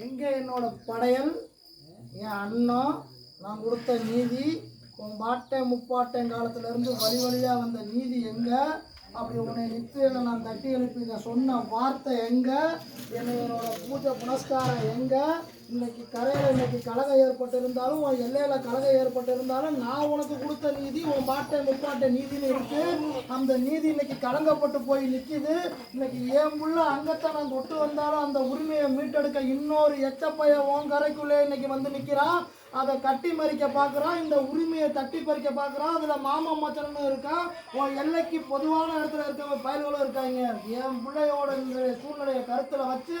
எங்கே என்னோடய படையல்? என் அண்ணன் நான் கொடுத்த நீதி உன் பாட்டை முப்பாட்டேன் காலத்திலேருந்து வழி வழியாக வந்த நீதி எங்கே? அப்படி உன்னை நித்தியில நான் தட்டி எழுப்பி இதை சொன்ன வார்த்தை எங்கே? என்னை என்னோட பூஜை புனஸ்காரம் எங்கே? இன்னைக்கு கரையில் இன்னைக்கு கலகம் ஏற்பட்டிருந்தாலும் உன் எல்லையில் கலகம் ஏற்பட்டிருந்தாலும் நான் உனக்கு கொடுத்த நீதி உன் பாட்டை முப்பாட்டை நீதின்னு இருக்கு. அந்த நீதி இன்னைக்கு கலங்கப்பட்டு போய் நிற்கிது இன்னைக்கு ஏன் புள்ள அங்கத்தை நான் தொட்டு வந்தாலும் அந்த உரிமையை மீட்டெடுக்க இன்னொரு எச்சப்பைய உன் கரைக்குள்ளே இன்னைக்கு வந்து நிற்கிறான் அதை கட்டி மறிக்க பார்க்குறான். இந்த உரிமையை தட்டி பறிக்க பார்க்குறான். அதில் மாமா மச்சனும் இருக்கான். உன் எல்லைக்கு பொதுவான இடத்துல இருக்க பயல்களும் இருக்காங்க. என் பிள்ளையோட சூழ்நிலையை கருத்தில் வச்சு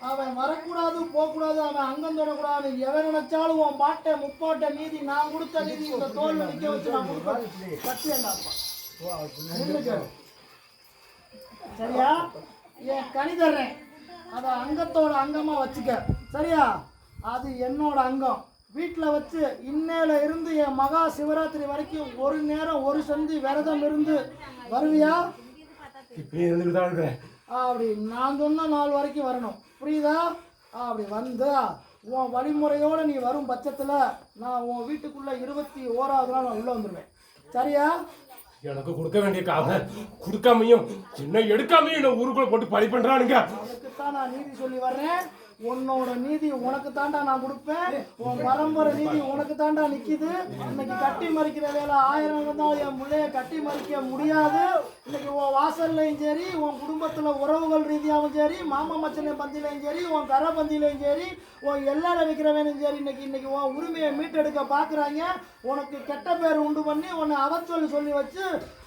அவன் வரக்கூடாது போகக்கூடாது அவன் அங்கம் தொடக்கூடாது. எவன் நினைச்சாலும் உன் பாட்டை முப்பாட்டை நீதி நான் கொடுத்த நீதி இந்த தோல் நிக்க வச்சு நான் கொடுப்பேன். சரியா? என் கனி தர்றேன். அதை அங்கத்தோட அங்கமா வச்சுக்க. சரியா? அது என்னோட அங்கம். வீட்டில் வச்சு இன்னையில இருந்து என் மகா சிவராத்திரி வரைக்கும் ஒரு நேரம் ஒரு சந்தி விரதம் இருந்து வருவியா? இப்படி இருந்துட்டு தான் இருக்கிறேன். அப்படி நான் சொன்ன நாள் வரைக்கும் வரணும். புரியுதா? அப்படி வந்தா உன் வழிமுறையோட நீ வரும் பட்சத்தில் நான் உன் வீட்டுக்குள்ள இருபத்தி ஓராவது நாள் நான் உள்ள வந்துடுவேன் சரியா? எனக்கு கொடுக்க வேண்டிய காவல் கொடுக்காமையும் என்ன எடுக்காமையும் என்ன ஊருக்குள்ள போட்டு பழி பண்றானுங்க. அதுக்குத்தான் நான் நீதி சொல்லி வர்றேன். உன்னோட நீதி உனக்கு தாண்டா நான் கொடுப்பேன். உன் பரம்பரை நீதி உனக்கு தாண்டா நிக்குது. இன்னைக்கு கட்டி மறிக்கிற வேலை ஆயிரம் இருந்தாலும் என் பிள்ளைய கட்டி மறிக்க முடியாது. இன்னைக்கு உன் வாசல்லையும் சரி உன் குடும்பத்துல உறவுகள் ரீதியாகவும் சரி மாமா மச்சனை பந்திலையும் சரி உன் கரை பந்திலையும் சரி உன் எல்லாரும் நிற்கிறவனும் சரி இன்னைக்கு இன்னைக்கு உன் உரிமையை மீட்டெடுக்க பார்க்குறாங்க உனக்கு கெட்ட பேர் உண்டு பண்ணி உன்னை அவச்சொல் சொல்லி வச்சு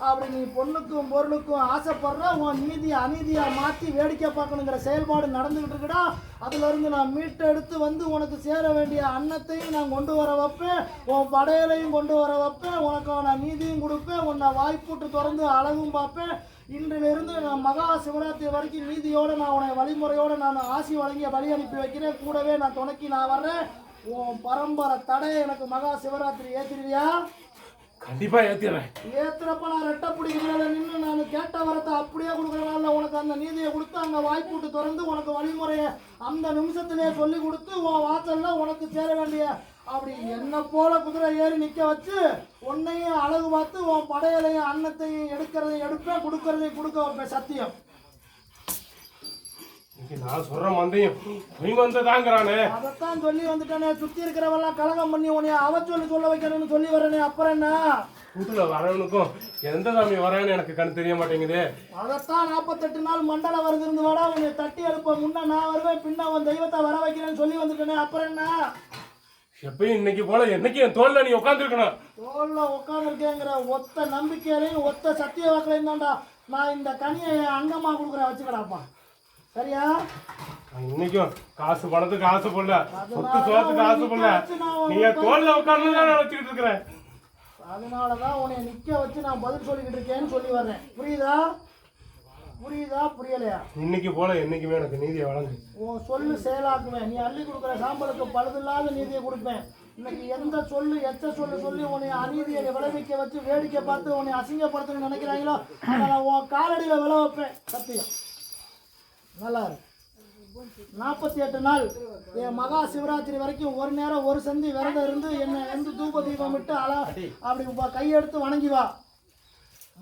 அப்படி நீ பொண்ணுக்கும் பொருளுக்கும் ஆசைப்படுற உன் நீதி அநீதியா மாற்றி வேடிக்கை பார்க்கணுங்கிற செயல்பாடு நடந்துகிட்டு இருக்குடா. அதுல இருந்து நான் மீட்டெடுத்து வந்து உனக்கு சேர வேண்டிய அன்னத்தையும் நான் கொண்டு வர வைப்பேன். உன் படையலையும் கொண்டு வர வைப்பேன். உனக்கான நீதியும் கொடுப்பேன். உன்னை வாய்ப்புட்டு திறந்து அழகும் பார்ப்பேன். இன்றிலிருந்து நான் மகா சிவராத்திரி வரைக்கும் நீதியோடு நான் உன்னை வழிமுறையோடு நான் ஆசி வழங்கி வழி அனுப்பி வைக்கிறேன். கூடவே நான் துணைக்கி நான் வர்றேன். உன் பரம்பரை தடையை எனக்கு மகா சிவராத்திரி ஏற்றிடுவியா கண்டிப்பா ஏத்திடுறேன். ஏத்துறப்ப நான் ரெட்டை பிடிக்கிறத நின்று நான் கேட்ட வரத்தை அப்படியே கொடுக்குறனால உனக்கு அந்த நீதியை கொடுத்து அந்த வாய்ப்பூட்டு திறந்து உனக்கு வழிமுறையை அந்த நிமிஷத்திலே சொல்லி கொடுத்து உன் வாசல்ல உனக்கு சேர வேண்டிய அப்படி என்ன போல குதிரை ஏறி நிக்க வச்சு உன்னையும் அழகு பார்த்து உன் படையலையும் அன்னத்தையும் எடுக்கிறதையும் எடுப்பேன் கொடுக்கறதையும் கொடுக்க வைப்பேன் சத்தியம். நான் சொல்ற மந்தையும் பொய் வந்ததாங்கிறானே. அதைத்தான் சொல்லி வந்துட்டானே. சுத்தி இருக்கிறவெல்லாம் கலகம் பண்ணி உன்னைய அவ சொல்லி சொல்ல வைக்கணும்னு சொல்லி வரனே அப்புறம் என்ன? கூட்டுல வரவனுக்கும் எந்த சாமி வரேன்னு எனக்கு கண் தெரிய மாட்டேங்குது. அதைத்தான் நாற்பத்தெட்டு நாள் மண்டல வருது இருந்து வாடா உன்னை தட்டி எழுப்ப. முன்ன நான் வருவேன் பின்ன உன் தெய்வத்தை வர வைக்கிறேன்னு சொல்லி வந்துட்டேனே. அப்புறம் என்ன? எப்பயும் இன்னைக்கு போல என்னைக்கு என் தோல்ல நீ உட்காந்துருக்கணும் தோல்ல உட்காந்துருக்கேங்கிற ஒத்த நம்பிக்கையிலையும் ஒத்த சத்திய வாக்கிலையும் தான்டா நான் இந்த கனியை என் கொடுக்குறேன். வச்சுக்கடாப்பா. சரியா? இன்னைக்கும் காசு பணத்துக்கு ஆசை போடல சொத்து சோத்துக்கு ஆசை போடல நீ என் தோல்ல உட்கார்ந்து தான் நினைச்சுக்கிட்டு இருக்கிறேன் அதனால தான் உன்னை நிக்க வச்சு நான் பதில் சொல்லிக்கிட்டு இருக்கேன்னு சொல்லி வர்றேன். புரியுதா? புரியுதா? புரியலையா? இன்னைக்கு போல என்னைக்குமே எனக்கு நீதியை வழங்கு. உன் சொல்லு செயலாக்குவேன். நீ அள்ளி கொடுக்குற சாம்பலுக்கு பழுதில்லாத நீதியை கொடுப்பேன். இன்னைக்கு எந்த சொல்லு எத்த சொல்லு சொல்லி உன்னை அநீதியை விளைவிக்க வச்சு வேடிக்கை பார்த்து உன்னை அசிங்கப்படுத்தணும்னு நினைக்கிறாங்களோ அதை நான் உன் காலடியில் விளை வைப்பேன். சத்தியம். நல்லா இருக்கு நாற்பத்தி எட்டு நாள். என் மகா சிவராத்திரி வரைக்கும் ஒரு நேரம் ஒரு சந்தி விரதம் இருந்து என்னை எந்த தூப தீபம் விட்டு அழ அப்படி கையெடுத்து வணங்கி வா.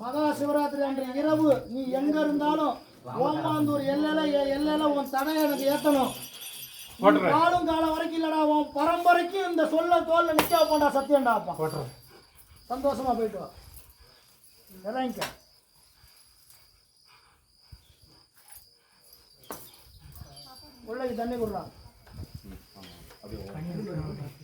மகா சிவராத்திரி அன்று இரவு நீ எங்க இருந்தாலும் ஓமாந்தூர் எல்லையில என் எல்லையில உன் தடையை எனக்கு ஏத்தணும். காலும் காலம் வரைக்கும் இல்லடா உன் பரம்பரைக்கும் இந்த சொல்ல தோல்ல நிக்க வைப்போம்டா சத்தியம்டா அப்பா சந்தோஷமா போயிட்டு வா. இறங்கிக்க. உள்ளே தண்ணி கொடுறான்